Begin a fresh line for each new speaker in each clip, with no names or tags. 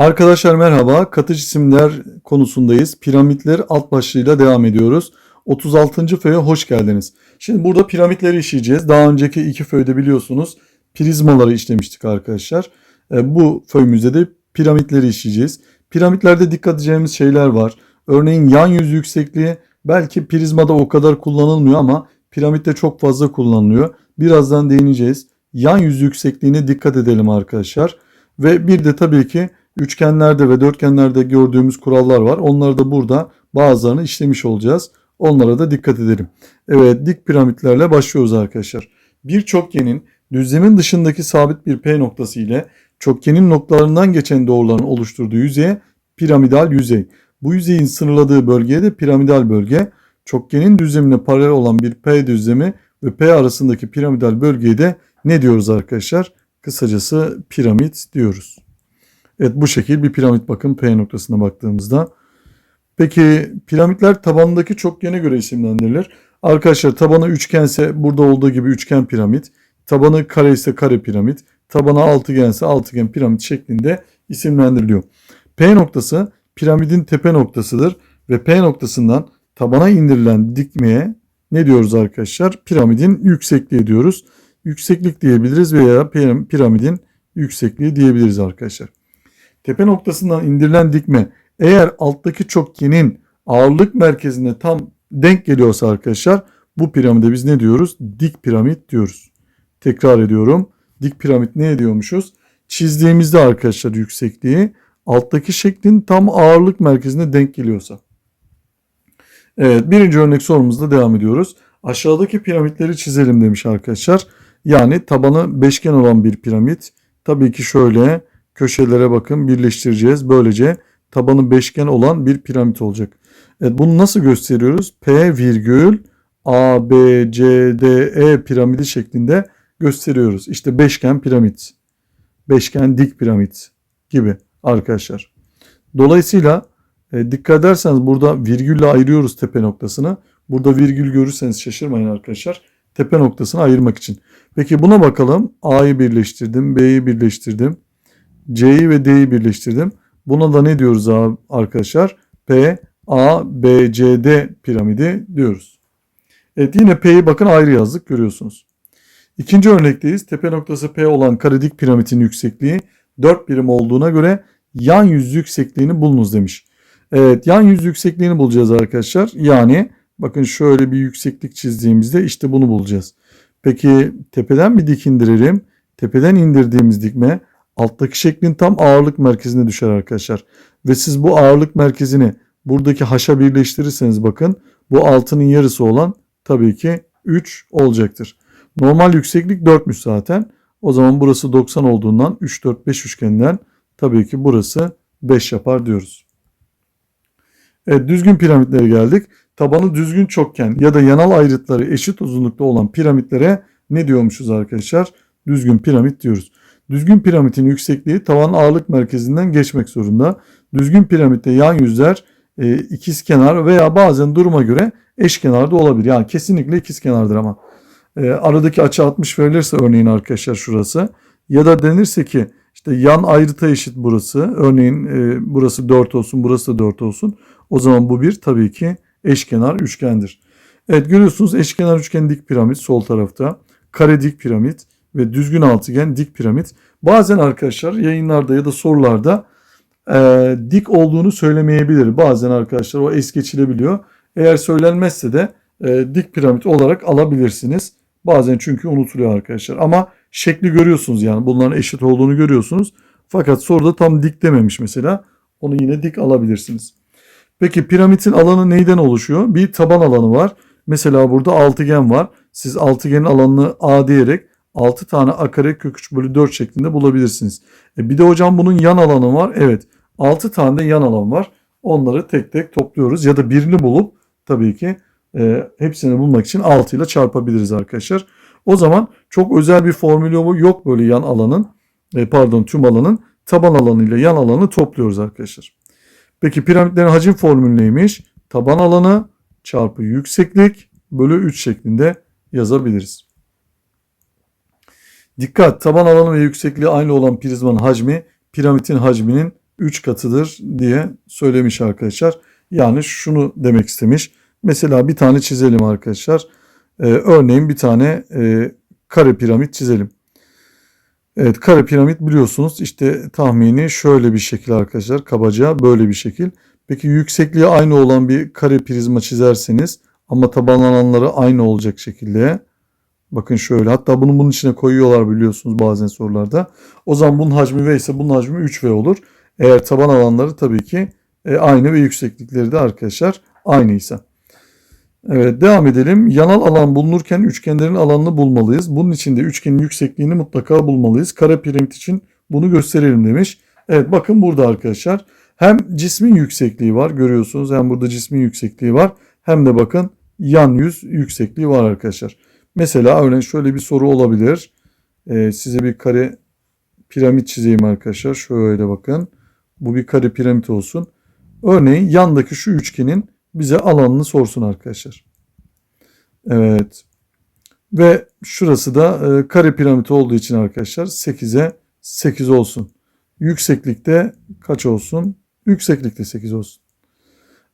Arkadaşlar merhaba. Katı cisimler konusundayız. Piramitler alt başlığıyla devam ediyoruz. 36. föye hoş geldiniz. Şimdi burada piramitleri işleyeceğiz. Daha önceki iki föyde biliyorsunuz prizmaları işlemiştik arkadaşlar. E, bu föyümüzde de piramitleri işleyeceğiz. Piramitlerde dikkat edeceğimiz şeyler var. Örneğin yan yüz yüksekliği belki prizmada o kadar kullanılmıyor ama piramitte çok fazla kullanılıyor. Birazdan değineceğiz. Yan yüz yüksekliğine dikkat edelim arkadaşlar. Ve bir de tabii ki üçgenlerde ve dörtgenlerde gördüğümüz kurallar var. Onları da burada bazılarını işlemiş olacağız. Onlara da dikkat edelim. Evet dik piramitlerle başlıyoruz arkadaşlar. Bir çokgenin düzlemin dışındaki sabit bir P noktası ile çokgenin noktalarından geçen doğruların oluşturduğu yüzeye piramidal yüzey. Bu yüzeyin sınırladığı bölgeye de piramidal bölge. Çokgenin düzlemine paralel olan bir P düzlemi ve P arasındaki piramidal bölgeye de ne diyoruz arkadaşlar? Kısacası piramit diyoruz. Evet bu şekil bir piramit bakın P noktasına baktığımızda. Peki piramitler tabanındaki çokgene göre isimlendirilir. Arkadaşlar tabanı üçgense burada olduğu gibi üçgen piramit. Tabanı kare ise kare piramit. Tabanı altıgense altıgen piramit şeklinde isimlendiriliyor. P noktası piramidin tepe noktasıdır ve P noktasından tabana indirilen dikmeye ne diyoruz arkadaşlar? Piramidin yüksekliği diyoruz. Yükseklik diyebiliriz veya piramidin yüksekliği diyebiliriz arkadaşlar. Tepe noktasından indirilen dikme eğer alttaki çokgenin ağırlık merkezine tam denk geliyorsa arkadaşlar bu piramide biz ne diyoruz? Dik piramit diyoruz. Tekrar ediyorum. Dik piramit ne ediyormuşuz? Çizdiğimizde arkadaşlar yüksekliği alttaki şeklin tam ağırlık merkezine denk geliyorsa. Evet birinci örnek sorumuzda devam ediyoruz. Aşağıdaki piramitleri çizelim demiş arkadaşlar. Yani tabanı beşgen olan bir piramit. Tabii ki şöyle köşelere bakın birleştireceğiz. Böylece tabanı beşgen olan bir piramit olacak. Evet bunu nasıl gösteriyoruz? P virgül A, B, C, D, E piramidi şeklinde gösteriyoruz. İşte beşgen piramit, beşgen dik piramit gibi arkadaşlar. Dolayısıyla e, dikkat ederseniz burada virgülle ayırıyoruz tepe noktasını. Burada virgül görürseniz şaşırmayın arkadaşlar. Tepe noktasını ayırmak için. Peki buna bakalım. A'yı birleştirdim, B'yi birleştirdim. C'yi ve D'yi birleştirdim. Buna da ne diyoruz arkadaşlar? P, A, B, C, D piramidi diyoruz. Evet yine P'yi bakın ayrı yazdık görüyorsunuz. İkinci örnekteyiz. Tepe noktası P olan karedik piramidin yüksekliği 4 birim olduğuna göre yan yüz yüksekliğini bulunuz demiş. Evet yan yüz yüksekliğini bulacağız arkadaşlar. Yani bakın şöyle bir yükseklik çizdiğimizde işte bunu bulacağız. Peki tepeden bir dik indirelim. Tepeden indirdiğimiz dikme alttaki şeklin tam ağırlık merkezine düşer arkadaşlar. Ve siz bu ağırlık merkezini buradaki haşa birleştirirseniz bakın bu altının yarısı olan tabii ki 3 olacaktır. Normal yükseklik 4'müş zaten. O zaman burası 90 olduğundan 3, 4, 5 üçgeninden tabii ki burası 5 yapar diyoruz. Evet düzgün piramitlere geldik. Tabanı düzgün çokgen ya da yanal ayrıtları eşit uzunlukta olan piramitlere ne diyormuşuz arkadaşlar? Düzgün piramit diyoruz. Düzgün piramidin yüksekliği tavan ağırlık merkezinden geçmek zorunda. Düzgün piramitte yan yüzler e, ikizkenar veya bazen duruma göre eşkenar da olabilir. Yani kesinlikle ikizkenardır ama. E, aradaki açı 60 verilirse örneğin arkadaşlar şurası. Ya da denirse ki işte yan ayrıta eşit burası. Örneğin e, burası 4 olsun burası da 4 olsun. O zaman bu bir tabii ki eşkenar üçgendir. Evet görüyorsunuz eşkenar üçgen dik piramit sol tarafta. Kare dik piramit ve düzgün altıgen dik piramit. Bazen arkadaşlar yayınlarda ya da sorularda e, dik olduğunu söylemeyebilir. Bazen arkadaşlar o es geçilebiliyor. Eğer söylenmezse de e, dik piramit olarak alabilirsiniz. Bazen çünkü unutuluyor arkadaşlar. Ama şekli görüyorsunuz yani bunların eşit olduğunu görüyorsunuz. Fakat soruda tam dik dememiş mesela. Onu yine dik alabilirsiniz. Peki piramidin alanı neyden oluşuyor? Bir taban alanı var. Mesela burada altıgen var. Siz altıgenin alanını A diyerek 6 tane a kare kök 3 bölü 4 şeklinde bulabilirsiniz. E bir de hocam bunun yan alanı var. Evet 6 tane de yan alan var. Onları tek tek topluyoruz ya da birini bulup tabii ki e, hepsini bulmak için 6 ile çarpabiliriz arkadaşlar. O zaman çok özel bir formülü yok böyle yan alanın e, pardon tüm alanın taban alanı ile yan alanı topluyoruz arkadaşlar. Peki piramitlerin hacim formülü neymiş? Taban alanı çarpı yükseklik bölü 3 şeklinde yazabiliriz. Dikkat taban alanı ve yüksekliği aynı olan prizmanın hacmi piramidin hacminin 3 katıdır diye söylemiş arkadaşlar. Yani şunu demek istemiş. Mesela bir tane çizelim arkadaşlar. Ee, örneğin bir tane e, kare piramit çizelim. Evet kare piramit biliyorsunuz işte tahmini şöyle bir şekil arkadaşlar. Kabaca böyle bir şekil. Peki yüksekliği aynı olan bir kare prizma çizerseniz ama taban alanları aynı olacak şekilde. Bakın şöyle hatta bunu bunun içine koyuyorlar biliyorsunuz bazen sorularda. O zaman bunun hacmi V ise bunun hacmi 3V olur. Eğer taban alanları tabii ki e, aynı ve yükseklikleri de arkadaşlar aynıysa. Evet devam edelim. Yanal alan bulunurken üçgenlerin alanını bulmalıyız. Bunun için de üçgenin yüksekliğini mutlaka bulmalıyız. Kare piramit için bunu gösterelim demiş. Evet bakın burada arkadaşlar. Hem cismin yüksekliği var görüyorsunuz. Hem burada cismin yüksekliği var. Hem de bakın yan yüz yüksekliği var arkadaşlar. Mesela örneğin şöyle bir soru olabilir. Ee, size bir kare piramit çizeyim arkadaşlar. Şöyle bakın. Bu bir kare piramit olsun. Örneğin yandaki şu üçgenin bize alanını sorsun arkadaşlar. Evet. Ve şurası da e, kare piramit olduğu için arkadaşlar 8'e 8 olsun. Yükseklikte kaç olsun? Yükseklikte 8 olsun.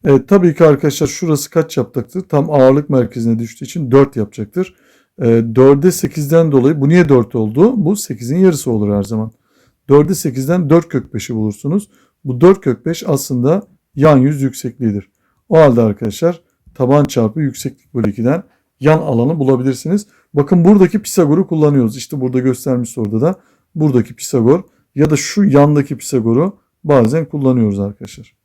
Evet tabii ki arkadaşlar şurası kaç yapacaktır? Tam ağırlık merkezine düştüğü için 4 yapacaktır. E, 4'e 8'den dolayı bu niye 4 oldu? Bu 8'in yarısı olur her zaman. 4'e 8'den 4 kök 5'i bulursunuz. Bu 4 kök 5 aslında yan yüz yüksekliğidir. O halde arkadaşlar taban çarpı yükseklik bölü 2'den yan alanı bulabilirsiniz. Bakın buradaki Pisagor'u kullanıyoruz. İşte burada göstermiş soruda da buradaki Pisagor ya da şu yandaki Pisagor'u bazen kullanıyoruz arkadaşlar.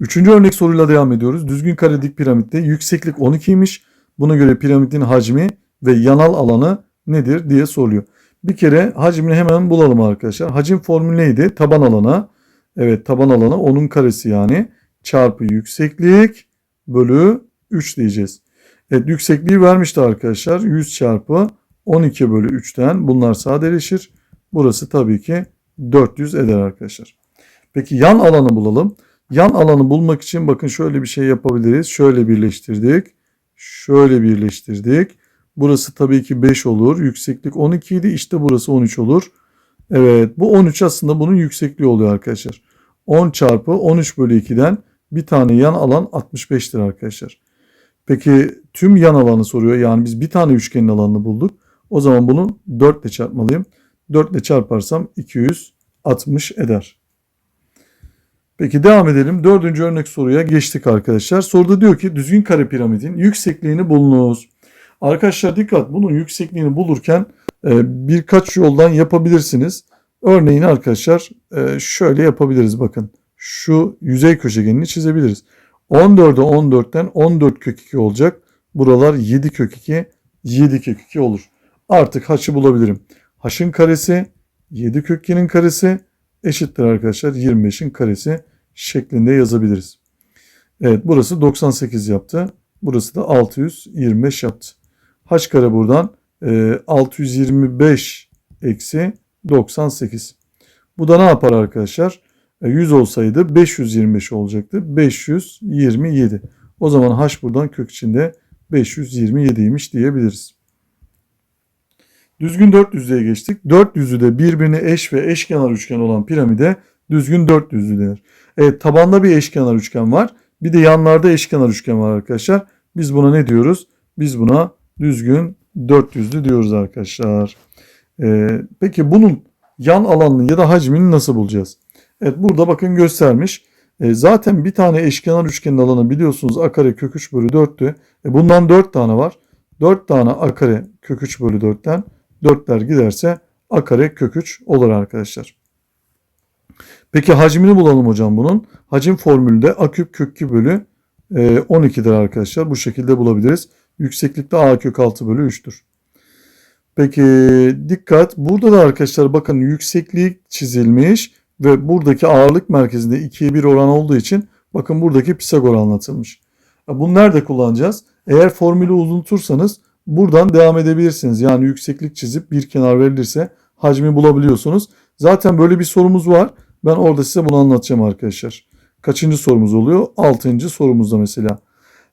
Üçüncü örnek soruyla devam ediyoruz. Düzgün kare dik piramitte yükseklik 12'ymiş. Buna göre piramidin hacmi ve yanal alanı nedir diye soruyor. Bir kere hacmini hemen bulalım arkadaşlar. Hacim formülü neydi? Taban alana. Evet taban alanı onun karesi yani. Çarpı yükseklik bölü 3 diyeceğiz. Evet yüksekliği vermişti arkadaşlar. 100 çarpı 12 bölü 3'ten bunlar sadeleşir. Burası tabii ki 400 eder arkadaşlar. Peki yan alanı bulalım. Yan alanı bulmak için bakın şöyle bir şey yapabiliriz. Şöyle birleştirdik. Şöyle birleştirdik. Burası tabii ki 5 olur. Yükseklik 12 idi. İşte burası 13 olur. Evet bu 13 aslında bunun yüksekliği oluyor arkadaşlar. 10 çarpı 13 bölü 2'den bir tane yan alan 65'tir arkadaşlar. Peki tüm yan alanı soruyor. Yani biz bir tane üçgenin alanını bulduk. O zaman bunu 4 ile çarpmalıyım. 4 ile çarparsam 260 eder. Peki devam edelim. Dördüncü örnek soruya geçtik arkadaşlar. Soruda diyor ki düzgün kare piramidin yüksekliğini bulunuz. Arkadaşlar dikkat bunun yüksekliğini bulurken e, birkaç yoldan yapabilirsiniz. Örneğin arkadaşlar e, şöyle yapabiliriz bakın. Şu yüzey köşegenini çizebiliriz. 14'e 14'ten 14 kök 2 olacak. Buralar 7 kök 2, 7 kök 2 olur. Artık h'ı bulabilirim. h'ın karesi 7 kök 2'nin karesi eşittir arkadaşlar 25'in karesi şeklinde yazabiliriz. Evet burası 98 yaptı. Burası da 625 yaptı. h kare buradan e, 625 eksi 98. Bu da ne yapar arkadaşlar? 100 olsaydı 525 olacaktı. 527. O zaman h buradan kök içinde 527'ymiş diyebiliriz. Düzgün dört düzlüğe geçtik. Dört düzlü de birbirine eş ve eşkenar üçgen olan piramide düzgün dört düzlü denir. Evet tabanda bir eşkenar üçgen var. Bir de yanlarda eşkenar üçgen var arkadaşlar. Biz buna ne diyoruz? Biz buna düzgün dört düzlü diyoruz arkadaşlar. Ee, peki bunun yan alanını ya da hacmini nasıl bulacağız? Evet burada bakın göstermiş. E, zaten bir tane eşkenar üçgenin alanı biliyorsunuz a kare kök 3 bölü 4'tü. E, bundan 4 tane var. 4 tane a kare kök 3 bölü 4'ten 4'ler giderse a kare kök 3 olur arkadaşlar. Peki hacmini bulalım hocam bunun. Hacim formülü de a küp kök 2 bölü e, 12'dir arkadaşlar. Bu şekilde bulabiliriz. Yükseklikte a kök 6 bölü 3'tür. Peki dikkat burada da arkadaşlar bakın yükseklik çizilmiş ve buradaki ağırlık merkezinde 2'ye 1 oran olduğu için bakın buradaki Pisagor anlatılmış. Bunu nerede kullanacağız? Eğer formülü unutursanız buradan devam edebilirsiniz. Yani yükseklik çizip bir kenar verilirse hacmi bulabiliyorsunuz. Zaten böyle bir sorumuz var. Ben orada size bunu anlatacağım arkadaşlar. Kaçıncı sorumuz oluyor? Altıncı sorumuzda mesela.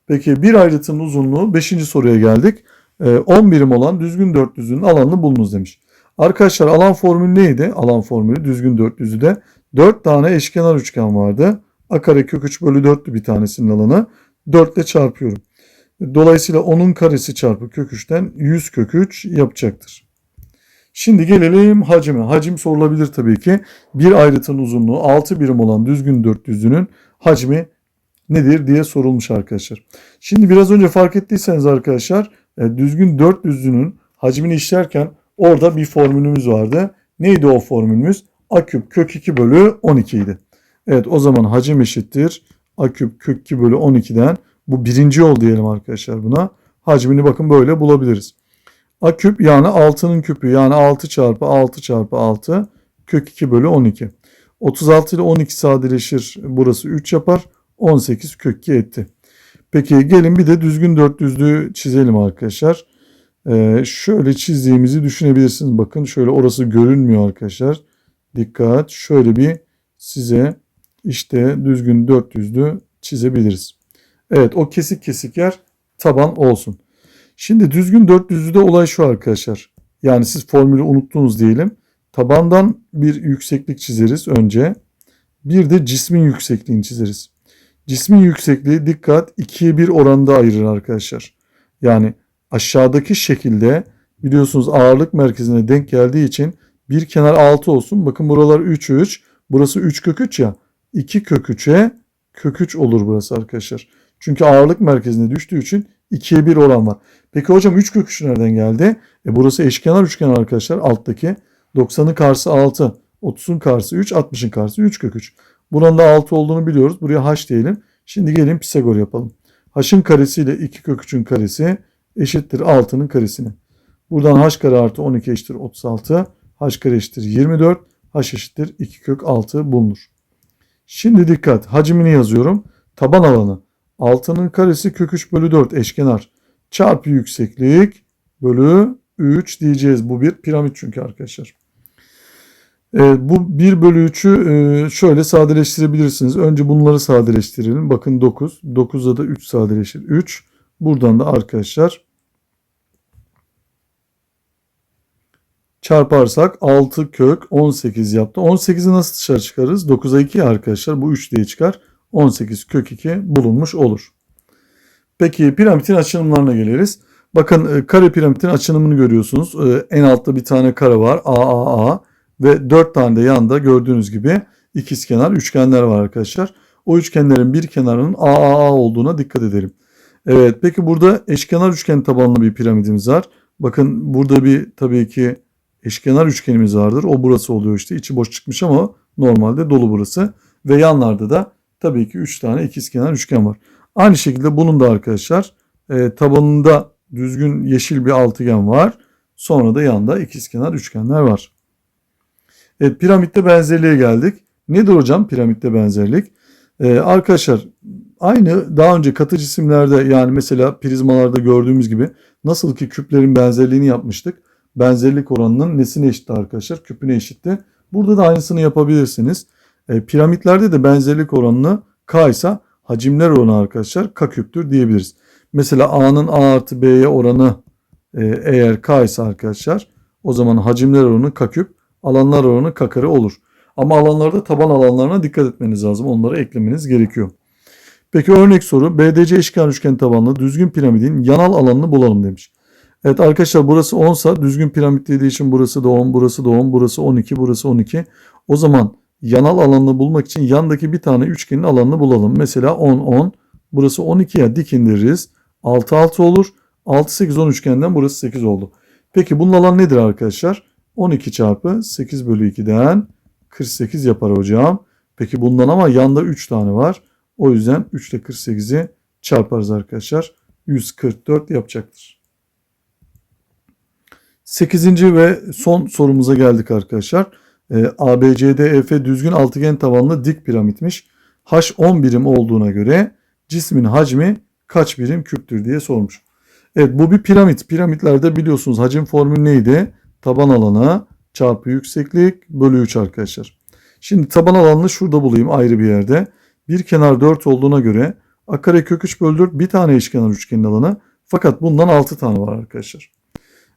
Peki bir ayrıtının uzunluğu 5. soruya geldik. 10 birim olan düzgün dört düzlüğün alanını bulunuz demiş. Arkadaşlar alan formülü neydi? Alan formülü düzgün dörtlüzüde 4 tane eşkenar üçgen vardı. A kare kök 3 bölü 4'tü bir tanesinin alanı. 4 ile çarpıyorum. Dolayısıyla onun karesi çarpı kök 3'ten 100 kök 3 yapacaktır. Şimdi gelelim hacime. Hacim sorulabilir tabii ki. Bir ayrıtın uzunluğu 6 birim olan düzgün dörtlüzünün hacmi nedir diye sorulmuş arkadaşlar. Şimdi biraz önce fark ettiyseniz arkadaşlar e, düzgün dörtlüzünün hacmini işlerken orada bir formülümüz vardı. Neydi o formülümüz? A küp kök 2 bölü 12 idi. Evet o zaman hacim eşittir. A küp kök 2 bölü 12'den bu birinci yol diyelim arkadaşlar buna. Hacmini bakın böyle bulabiliriz. A küp yani 6'nın küpü yani 6 çarpı 6 çarpı 6 kök 2 bölü 12. 36 ile 12 sadeleşir. Burası 3 yapar. 18 kök 2 etti. Peki gelin bir de düzgün dörtlüzlüğü çizelim arkadaşlar. Ee, şöyle çizdiğimizi düşünebilirsiniz. Bakın şöyle orası görünmüyor arkadaşlar. Dikkat. Şöyle bir size işte düzgün dörtlüzlü çizebiliriz. Evet o kesik kesik yer taban olsun. Şimdi düzgün dörtlüzlüde olay şu arkadaşlar. Yani siz formülü unuttunuz diyelim. Tabandan bir yükseklik çizeriz önce. Bir de cismin yüksekliğini çizeriz. Cismin yüksekliği dikkat 2'ye 1 oranda ayırır arkadaşlar. Yani aşağıdaki şekilde biliyorsunuz ağırlık merkezine denk geldiği için bir kenar 6 olsun. Bakın buralar 3 3. Burası 3 kök 3 ya. 2 kök 3'e kök 3 olur burası arkadaşlar. Çünkü ağırlık merkezine düştüğü için 2'ye 1 oran var. Peki hocam 3 kök 3 nereden geldi? E burası eşkenar üçgen arkadaşlar alttaki. 90'ın karşısı 6, 30'un karşısı 3, 60'ın karşısı 3 kök 3. Buranın da 6 olduğunu biliyoruz. Buraya h diyelim. Şimdi gelin Pisagor yapalım. h'ın karesi ile 2 kök 3'ün karesi eşittir 6'nın karesine. Buradan h kare artı 12 eşittir 36. h kare eşittir 24. h eşittir 2 kök 6 bulunur. Şimdi dikkat. Hacmini yazıyorum. Taban alanı. 6'nın karesi kök 3 bölü 4 eşkenar. Çarpı yükseklik bölü 3 diyeceğiz. Bu bir piramit çünkü arkadaşlar. E, bu 1 bölü 3'ü e, şöyle sadeleştirebilirsiniz. Önce bunları sadeleştirelim. Bakın 9. 9'da da 3 sadeleşir. 3. Buradan da arkadaşlar çarparsak 6 kök 18 yaptı. 18'i nasıl dışarı çıkarırız? 9'a 2 arkadaşlar. Bu 3 diye çıkar. 18 kök 2 bulunmuş olur. Peki piramidin açılımlarına geliriz. Bakın e, kare piramidin açılımını görüyorsunuz. E, en altta bir tane kare var. AAA ve 4 tane de yanda gördüğünüz gibi ikizkenar üçgenler var arkadaşlar. O üçgenlerin bir kenarının AAA olduğuna dikkat edelim. Evet peki burada eşkenar üçgen tabanlı bir piramidimiz var. Bakın burada bir tabii ki eşkenar üçgenimiz vardır. O burası oluyor işte. İçi boş çıkmış ama normalde dolu burası. Ve yanlarda da tabii ki 3 tane ikizkenar üçgen var. Aynı şekilde bunun da arkadaşlar e, tabanında düzgün yeşil bir altıgen var. Sonra da yanda ikizkenar üçgenler var. Evet piramitte benzerliğe geldik. Nedir hocam piramitte benzerlik? Ee, arkadaşlar aynı daha önce katı cisimlerde yani mesela prizmalarda gördüğümüz gibi nasıl ki küplerin benzerliğini yapmıştık. Benzerlik oranının nesine eşitti arkadaşlar? Küpüne eşitti. Burada da aynısını yapabilirsiniz. E, piramitlerde de benzerlik oranını K ise hacimler oranı arkadaşlar K küptür diyebiliriz. Mesela A'nın A artı B'ye oranı e, eğer K ise arkadaşlar o zaman hacimler oranı K küp alanlar oranı K kare olur. Ama alanlarda taban alanlarına dikkat etmeniz lazım. Onları eklemeniz gerekiyor. Peki örnek soru BDC eşkenar üçgen tabanlı düzgün piramidin yanal alanını bulalım demiş. Evet arkadaşlar burası 10 sa düzgün piramit dediği için burası da 10, burası da 10, burası 12, burası 12. O zaman yanal alanını bulmak için yandaki bir tane üçgenin alanını bulalım. Mesela 10, 10. Burası 12'ye dik indiririz. 6, 6 olur. 6, 8, 10 üçgenden burası 8 oldu. Peki bunun alanı nedir arkadaşlar? 12 çarpı 8 bölü 2'den 48 yapar hocam. Peki bundan ama yanda 3 tane var. O yüzden 3 ile 48'i çarparız arkadaşlar. 144 yapacaktır. 8. ve son sorumuza geldik arkadaşlar. E, ABCDEF düzgün altıgen tabanlı dik piramitmiş. H 10 birim olduğuna göre cismin hacmi kaç birim küptür diye sormuş. Evet bu bir piramit. Piramitlerde biliyorsunuz hacim formülü neydi? Taban alanı çarpı yükseklik bölü 3 arkadaşlar. Şimdi taban alanını şurada bulayım ayrı bir yerde. Bir kenar 4 olduğuna göre a kare kök 3 bölü 4 bir tane eşkenar üçgenin alanı. Fakat bundan 6 tane var arkadaşlar.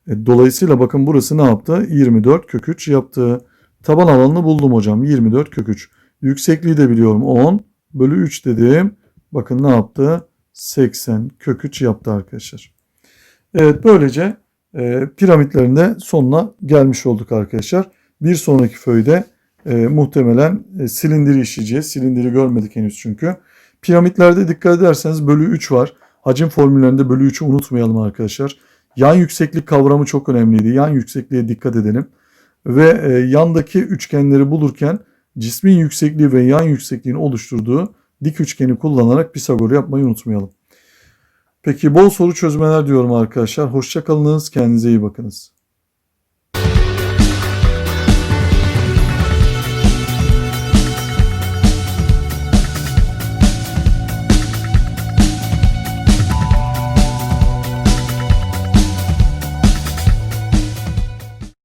E, dolayısıyla bakın burası ne yaptı? 24 kök 3 yaptı. Taban alanını buldum hocam. 24 kök 3. Yüksekliği de biliyorum. 10 bölü 3 dedim. Bakın ne yaptı? 80 kök 3 yaptı arkadaşlar. Evet böylece e, piramitlerin de sonuna gelmiş olduk arkadaşlar. Bir sonraki föyde e, muhtemelen e, silindiri işleyeceğiz. Silindiri görmedik henüz çünkü. Piramitlerde dikkat ederseniz bölü 3 var. Hacim formüllerinde bölü 3'ü unutmayalım arkadaşlar. Yan yükseklik kavramı çok önemliydi. Yan yüksekliğe dikkat edelim. Ve e, yandaki üçgenleri bulurken cismin yüksekliği ve yan yüksekliğin oluşturduğu dik üçgeni kullanarak Pisagor'u yapmayı unutmayalım. Peki bol soru çözmeler diyorum arkadaşlar. Hoşçakalınız. Kendinize iyi bakınız.